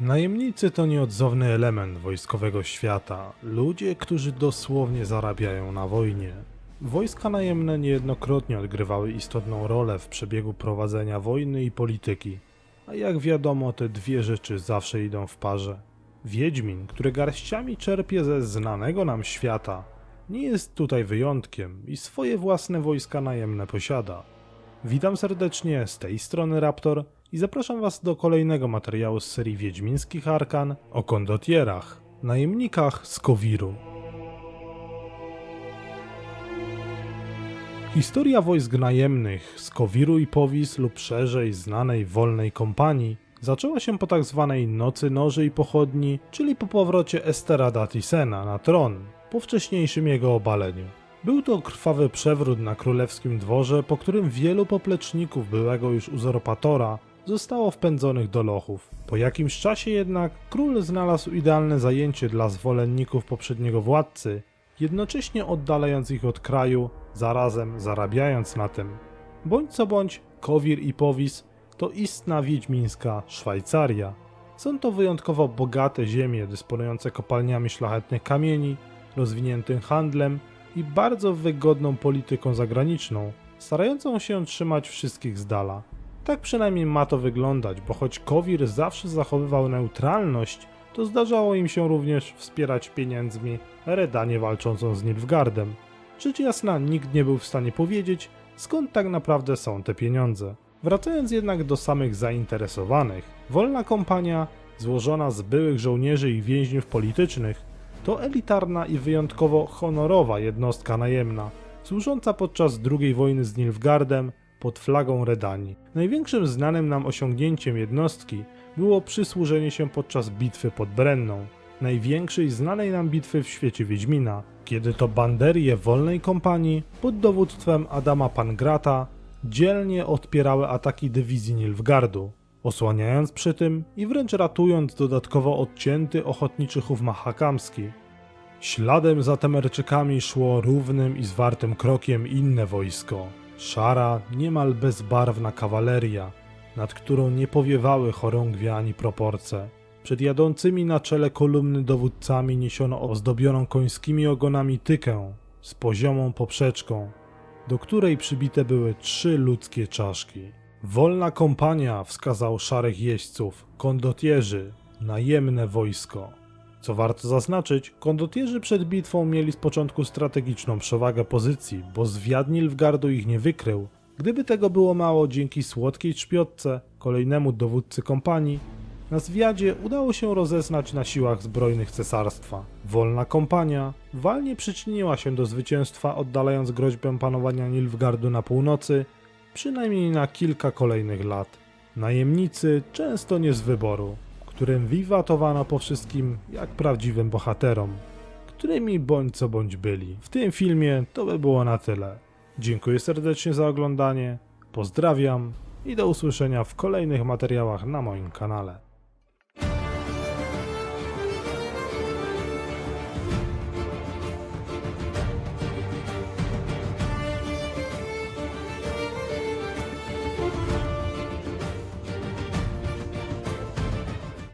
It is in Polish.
Najemnicy to nieodzowny element wojskowego świata. Ludzie, którzy dosłownie zarabiają na wojnie. Wojska najemne niejednokrotnie odgrywały istotną rolę w przebiegu prowadzenia wojny i polityki. A jak wiadomo, te dwie rzeczy zawsze idą w parze. Wiedźmin, który garściami czerpie ze znanego nam świata, nie jest tutaj wyjątkiem i swoje własne wojska najemne posiada. Witam serdecznie z tej strony Raptor i zapraszam Was do kolejnego materiału z serii Wiedźmińskich Arkan o kondotierach, najemnikach z Kowiru. Historia wojsk najemnych z Kowiru i Powis lub szerzej znanej wolnej kompanii zaczęła się po tak zwanej Nocy Noży i Pochodni, czyli po powrocie Estera Datisena na tron, po wcześniejszym jego obaleniu. Był to krwawy przewrót na królewskim dworze, po którym wielu popleczników byłego już uzurpatora zostało wpędzonych do lochów. Po jakimś czasie jednak król znalazł idealne zajęcie dla zwolenników poprzedniego władcy, jednocześnie oddalając ich od kraju, zarazem zarabiając na tym. Bądź co bądź, Kowir i Powis to istna wiedźmińska Szwajcaria. Są to wyjątkowo bogate ziemie dysponujące kopalniami szlachetnych kamieni, rozwiniętym handlem i bardzo wygodną polityką zagraniczną, starającą się trzymać wszystkich z dala. Tak przynajmniej ma to wyglądać, bo choć Kowir zawsze zachowywał neutralność, to zdarzało im się również wspierać pieniędzmi Redanie walczącą z Nilfgaardem. Rzecz jasna, nikt nie był w stanie powiedzieć, skąd tak naprawdę są te pieniądze. Wracając jednak do samych zainteresowanych, wolna kompania, złożona z byłych żołnierzy i więźniów politycznych, to elitarna i wyjątkowo honorowa jednostka najemna, służąca podczas II wojny z Nilfgaardem pod flagą Redanii. Największym znanym nam osiągnięciem jednostki było przysłużenie się podczas bitwy pod Brenną, największej znanej nam bitwy w świecie Wiedźmina, kiedy to banderie wolnej kompanii pod dowództwem Adama Pangrata dzielnie odpierały ataki dywizji Nilfgaardu, osłaniając przy tym i wręcz ratując dodatkowo odcięty ochotniczy chów mahakamski. Śladem za Temerczykami szło równym i zwartym krokiem inne wojsko. Szara, niemal bezbarwna kawaleria, nad którą nie powiewały chorągwie ani proporce. Przed jadącymi na czele kolumny dowódcami niesiono ozdobioną końskimi ogonami tykę z poziomą poprzeczką, do której przybite były trzy ludzkie czaszki. Wolna kompania wskazał szarych jeźdźców, kondotierzy, najemne wojsko. Co warto zaznaczyć, kondotierzy przed bitwą mieli z początku strategiczną przewagę pozycji, bo zwiad Nilfgaardu ich nie wykrył. Gdyby tego było mało, dzięki słodkiej trzpiotce, kolejnemu dowódcy kompanii, na zwiadzie udało się rozeznać na siłach zbrojnych cesarstwa. Wolna kompania walnie przyczyniła się do zwycięstwa, oddalając groźbę panowania Nilfgaardu na północy, przynajmniej na kilka kolejnych lat. Najemnicy często nie z wyboru, którym wiwatowano po wszystkim jak prawdziwym bohaterom, którymi bądź co bądź byli. W tym filmie to by było na tyle. Dziękuję serdecznie za oglądanie, pozdrawiam i do usłyszenia w kolejnych materiałach na moim kanale.